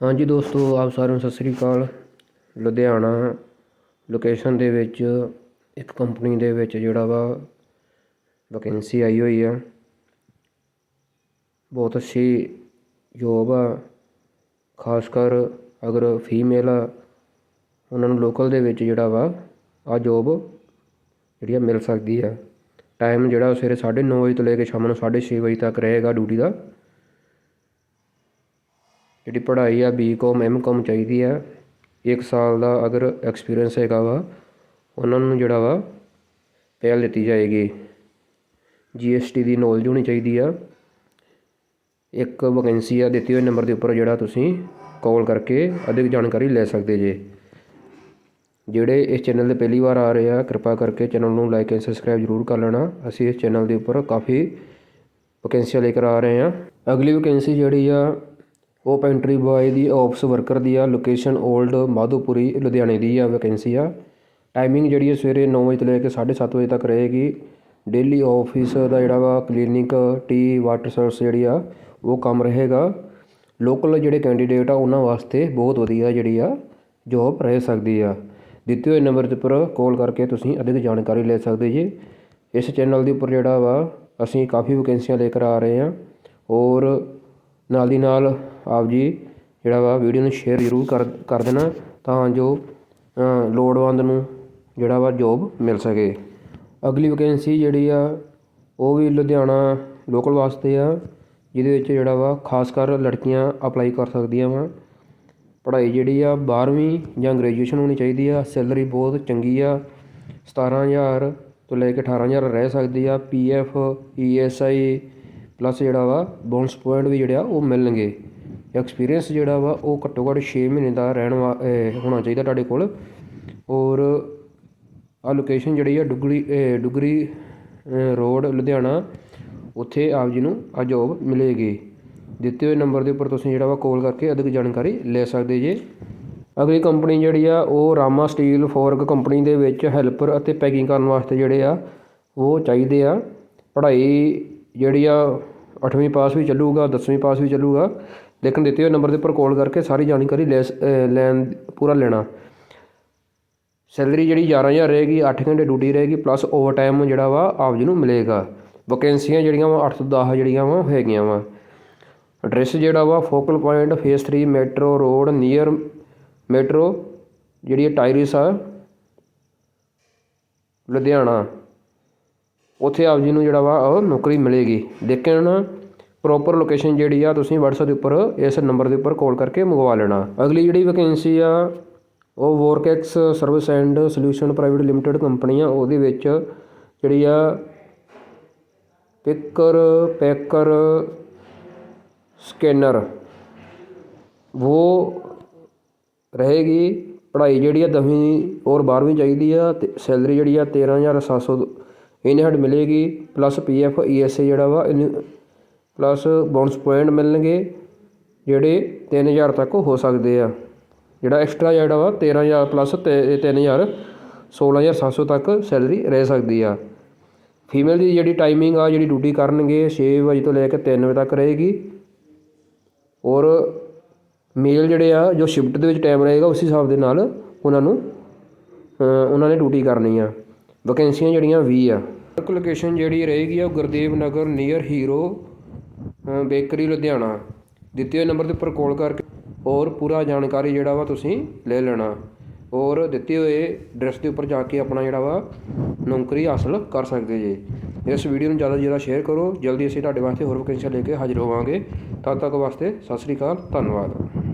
ਹਾਂਜੀ ਦੋਸਤੋ, ਆਪ ਸਾਰਿਆਂ ਨੂੰ ਸਤਿ ਸ੍ਰੀ ਅਕਾਲ। ਲੁਧਿਆਣਾ ਲੋਕੇਸ਼ਨ ਦੇ ਵਿੱਚ ਇੱਕ ਕੰਪਨੀ ਦੇ ਵਿੱਚ ਜਿਹੜਾ ਵਾ ਵੈਕੈਂਸੀ ਆਈ ਹੋਈ ਆ। ਬਹੁਤ ਅੱਛੀ ਜੋਬ ਆ। ਖਾਸ ਕਰ ਅਗਰ ਫੀਮੇਲ ਆ, ਉਹਨਾਂ ਨੂੰ ਲੋਕਲ ਦੇ ਵਿੱਚ ਜਿਹੜਾ ਵਾ ਆ ਜੋਬ ਜਿਹੜੀ ਆ ਮਿਲ ਸਕਦੀ ਆ। ਟਾਈਮ ਜਿਹੜਾ ਉਹ ਸਵੇਰੇ 9:30 ਵਜੇ ਤੋਂ ਲੈ ਕੇ ਸ਼ਾਮ ਨੂੰ 6:30 ਵਜੇ ਤੱਕ ਰਹੇਗਾ ਡਿਊਟੀ ਦਾ। ਜਿਹੜੀ ਪੜ੍ਹਾਈ ਆ ਬੀਕਾਮ ਐਮਕਾਮ ਚਾਹੀਦੀ ਆ, ਇੱਕ ਸਾਲ ਦਾ ਅਗਰ ਐਕਸਪੀਰੀਅੰਸ ਹੈਗਾ ਵਾ, ਉਹਨਾਂ ਨੂੰ ਜਿਹੜਾ ਵਾ ਪਹਿਲ ਦਿੱਤੀ ਜਾਏਗੀ। ਜੀਐਸਟੀ ਦੀ ਨੌਲੇਜ ਹੋਣੀ ਚਾਹੀਦੀ ਆ। ਇੱਕ ਵੈਕੈਂਸੀ ਆ ਦਿੱਤੀ ਹੋਏ ਨੰਬਰ ਦੇ ਉੱਪਰ ਜਿਹੜਾ ਤੁਸੀਂ ਕਾਲ ਕਰਕੇ ਅਧਿਕ ਜਾਣਕਾਰੀ ਲੈ ਸਕਦੇ ਜੇ। ਜਿਹੜੇ ਇਸ ਚੈਨਲ ਤੇ ਪਹਿਲੀ ਵਾਰ ਆ ਰਹੇ ਆ, ਕਿਰਪਾ ਕਰਕੇ ਚੈਨਲ ਨੂੰ ਲਾਈਕ ਐਂਡ ਸਬਸਕ੍ਰਾਈਬ ਜ਼ਰੂਰ ਕਰ ਲੈਣਾ। ਅਸੀਂ ਇਸ ਚੈਨਲ ਦੇ ਉੱਪਰ ਕਾਫੀ ਵੈਕੈਂਸੀਆਂ ਲੈ ਕੇ ਆ ਰਹੇ ਆ। ਅਗਲੀ ਵੈਕੈਂਸੀ ਜਿਹੜੀ ਆ ਉਹ ਪੈਂਟਰੀ ਬॉय ਦੀ ਆਫਿਸ ਵਰਕਰ ਦੀ ਆ ਲੋਕੇਸ਼ਨ 올ਡ ਮਾਧੋਪੁਰੀ, ਲੁਧਿਆਣੇ ਦੀ ਆ ਵੈਕੈਂਸੀ ਆ। ਟਾਈਮਿੰਗ ਜਿਹੜੀ ਹੈ ਸਵੇਰੇ 9 ਵਜੇ ਤੋਂ ਲੈ ਕੇ 7:30 ਵਜੇ ਤੱਕ ਰਹੇਗੀ। ਡੇਲੀ ਆਫਿਸ ਦਾ ਜਿਹੜਾ ਵਾ ਕਲੀਨਿਕ ਟੀ ਵਾਟਰ ਸਰਵਿਸ ਜਿਹੜੀ ਆ, ਉਹ ਕੰਮ ਰਹੇਗਾ। ਲੋਕਲ ਜਿਹੜੇ ਕੈਂਡੀਡੇਟ ਆ, ਉਹਨਾਂ ਵਾਸਤੇ ਬਹੁਤ ਵਧੀਆ ਜਿਹੜੀ ਆ ਜੋਬ ਰਹਿ ਸਕਦੀ ਆ। ਦਿੱਤੇ ਹੋਏ ਨੰਬਰ ਦੇ ਉੱਪਰ ਕਾਲ ਕਰਕੇ ਤੁਸੀਂ ਅਧਿਕ ਜਾਣਕਾਰੀ ਲੈ ਸਕਦੇ ਜੀ। ਇਸ ਚੈਨਲ ਦੇ ਉੱਪਰ ਜਿਹੜਾ ਵਾ, ਅਸੀਂ ਕਾਫੀ ਵੈਕੈਂਸੀਆਂ ਲੈ ਕੇ ਆ ਰਹੇ ਹਾਂ ਔਰ ਨਾਲ ਦੀ ਨਾਲ ਆਪ ਜੀ ਜਿਹੜਾ ਵਾ ਵੀਡੀਓ ਨੂੰ ਸ਼ੇਅਰ ਜ਼ਰੂਰ ਕਰ ਕਰ ਦੇਣਾ ਤਾਂ ਜੋ ਲੋੜਵੰਦ ਨੂੰ ਜਿਹੜਾ ਵਾ ਜੋਬ ਮਿਲ ਸਕੇ। ਅਗਲੀ ਵੈਕੈਂਸੀ ਜਿਹੜੀ ਆ, ਉਹ ਵੀ ਲੁਧਿਆਣਾ ਲੋਕਲ ਵਾਸਤੇ ਆ, ਜਿਹਦੇ ਵਿੱਚ ਜਿਹੜਾ ਵਾ ਖਾਸ ਕਰ ਲੜਕੀਆਂ ਅਪਲਾਈ ਕਰ ਸਕਦੀਆਂ ਵਾ। ਪੜ੍ਹਾਈ ਜਿਹੜੀ ਆ 12ਵੀਂ ਜਾਂ ਗ੍ਰੈਜੂਏਸ਼ਨ ਹੋਣੀ ਚਾਹੀਦੀ ਆ ਸੈਲਰੀ ਬਹੁਤ ਚੰਗੀ ਆ 17000 ਤੋਂ ਲੈ ਕੇ 18000 ਰਹਿ ਸਕਦੀ ਆ ਪੀਐਫ ਈਐਸਆਈ ਪਲੱਸ ਜਿਹੜਾ ਵਾ ਬੋਨਸ ਪੁਆਇੰਟ ਵੀ ਜਿਹੜਾ ਉਹ ਮਿਲਣਗੇ। ਐਕਸਪੀਰੀਅੰਸ ਜਿਹੜਾ ਵਾ, ਉਹ ਘੱਟੋ ਘੱਟ 6 ਮਹੀਨੇ ਦਾ ਰਹਿਣ ਵਾ ਹੋਣਾ ਚਾਹੀਦਾ ਤੁਹਾਡੇ ਕੋਲ। ਔਰ ਆ ਲੋਕੇਸ਼ਨ ਜਿਹੜੀ ਆ, ਡੁਗਰੀ ਅਹ ਡੁਗਰੀ ਰੋਡ ਲੁਧਿਆਣਾ, ਉੱਥੇ ਆਪ ਜੀ ਨੂੰ ਆ ਜੋਬ ਮਿਲੇਗੀ। ਦਿੱਤੇ ਹੋਏ ਨੰਬਰ ਦੇ ਉੱਪਰ ਤੁਸੀਂ ਜਿਹੜਾ ਵਾ ਕਾਲ ਕਰਕੇ ਅਧਿਕ ਜਾਣਕਾਰੀ ਲੈ ਸਕਦੇ ਜੇ। ਅਗਲੀ ਕੰਪਨੀ ਜਿਹੜੀ ਆ, ਉਹ ਰਾਮਾ ਸਟੀਲ ਫੋਰਕ ਕੰਪਨੀ ਦੇ ਵਿੱਚ ਹੈਲਪਰ ਅਤੇ ਪੈਕਿੰਗ ਕਰਨ ਵਾਸਤੇ ਜਿਹੜੇ ਆ, ਉਹ ਚਾਹੀਦੇ ਆ। ਪੜ੍ਹਾਈ ਜਿਹੜੀ ਆ ਅੱਠਵੀਂ ਪਾਸ ਵੀ ਚੱਲੂਗਾ 10ਵੀਂ ਪਾਸ ਵੀ ਚੱਲੂਗਾ ਲੇਕਿਨ ਦਿੱਤੇ ਹੋਏ ਨੰਬਰ ਦੇ ਉੱਪਰ ਕਾਲ ਕਰਕੇ ਸਾਰੀ ਜਾਣਕਾਰੀ ਲੈ ਲੈਣ, ਪੂਰਾ ਲੈਣਾ। ਸੈਲਰੀ ਜਿਹੜੀ 11000 ਰਹੇਗੀ 8 ਘੰਟੇ ਡਿਊਟੀ ਰਹੇਗੀ ਪਲੱਸ ਓਵਰਟਾਈਮ ਜਿਹੜਾ ਵਾ, ਆਪ ਜੀ ਨੂੰ ਮਿਲੇਗਾ। ਵੈਕੈਂਸੀਆਂ ਜਿਹੜੀਆਂ ਵਾ 8 ਤੋਂ 10 ਜਿਹੜੀਆਂ ਵਾ ਹੈਗੀਆਂ ਵਾ। ਐਡਰੈਸ ਜਿਹੜਾ ਵਾ focal point phase 3 metro road near metro ਜਿਹੜੀ ਟਾਇਰਿਸ ਆ, ਲੁਧਿਆਣਾ। ਉੱਥੇ ਆਪ ਜੀ ਨੂੰ ਜਿਹੜਾ ਵਾ ਉਹ ਨੌਕਰੀ ਮਿਲੇਗੀ। ਲੇਕਿਨ ਪ੍ਰੋਪਰ ਲੋਕੇਸ਼ਨ ਜਿਹੜੀ ਆ ਤੁਸੀਂ WhatsApp ਦੇ ਉੱਪਰ, ਇਸ ਨੰਬਰ ਦੇ ਉੱਪਰ ਕਾਲ ਕਰਕੇ ਮੰਗਵਾ ਲੈਣਾ। ਅਗਲੀ ਜਿਹੜੀ ਵੈਕੈਂਸੀ ਆ, ਉਹ Workex service and solution private limited company ਆ, ਉਹਦੇ ਵਿੱਚ ਜਿਹੜੀ ਆ ਪਿਕਰ ਪੈਕਰ ਸਕੈਨਰ ਉਹ ਰਹੇਗੀ। ਪੜ੍ਹਾਈ ਜਿਹੜੀ ਆ ਦਸਵੀਂ ਔਰ 12ਵੀਂ ਚਾਹੀਦੀ ਆ, ਤੇ ਸੈਲਰੀ ਜਿਹੜੀ ਆ 13700 ਇਹਨੇ ਹੱਡ ਮਿਲੇਗੀ plus P F E PF ਏ ਜਿਹੜਾ ਵਾ ਇਹਨੂੰ ਪਲੱਸ ਬੋਨਸ ਪੁਆਇੰਟ ਮਿਲਣਗੇ, ਜਿਹੜੇ 3000 ਤੱਕ ਹੋ ਸਕਦੇ ਆ। ਜਿਹੜਾ ਐਕਸਟਰਾ ਜਿਹੜਾ ਵਾ 13000 ਪਲੱਸ 3000 16700 ਤੱਕ ਸੈਲਰੀ ਰਹਿ ਸਕਦੀ ਆ। ਫੀਮੇਲ ਦੀ ਜਿਹੜੀ ਟਾਈਮਿੰਗ ਆ, ਜਿਹੜੀ ਡਿਊਟੀ ਕਰਨਗੇ 6 ਵਜੇ ਤੋਂ ਲੈ ਕੇ 3 ਵਜੇ ਤੱਕ ਰਹੇਗੀ। ਔਰ ਮੇਲ ਜਿਹੜੇ ਆ, ਜੋ ਸ਼ਿਫਟ ਦੇ ਵਿੱਚ ਟਾਈਮ ਰਹੇਗਾ, ਉਸ ਹਿਸਾਬ ਦੇ ਨਾਲ ਉਹਨਾਂ ਨੂੰ ਉਹਨਾਂ ਨੇ ਡਿਊਟੀ ਕਰਨੀ ਆ। ਵੈਕੈਂਸੀਆਂ ਜਿਹੜੀਆਂ 20 ਆ। ਵਰਕ ਲੋਕੇਸ਼ਨ ਜਿਹੜੀ ਰਹੇਗੀ ਆ ਉਹ Gurdev Nagar near hero bakery Ludhiana. ਦਿੱਤੇ ਹੋਏ ਨੰਬਰ ਦੇ ਉੱਪਰ ਕਾਲ ਕਰਕੇ ਔਰ ਪੂਰਾ ਜਾਣਕਾਰੀ ਜਿਹੜਾ ਵਾ ਤੁਸੀਂ ਲੈ ਲੈਣਾ। ਔਰ ਦਿੱਤੇ ਹੋਏ ਐਡਰੈਸ ਦੇ ਉੱਪਰ ਜਾ ਕੇ ਆਪਣਾ ਜਿਹੜਾ ਵਾ ਨੌਕਰੀ ਹਾਸਲ ਕਰ ਸਕਦੇ ਜੇ। ਇਸ ਵੀਡੀਓ ਨੂੰ ਜ਼ਿਆਦਾ ਜ਼ਿਆਦਾ ਸ਼ੇਅਰ ਕਰੋ। ਜਲਦੀ ਅਸੀਂ ਤੁਹਾਡੇ ਵਾਸਤੇ ਹੋਰ ਵੈਕੈਂਸੀਆਂ ਲੈ ਕੇ ਹਾਜ਼ਰ ਹੋਵਾਂਗੇ। ਤਦ ਤੱਕ ਵਾਸਤੇ ਸਤਿ ਸ੍ਰੀ ਅਕਾਲ, ਧੰਨਵਾਦ।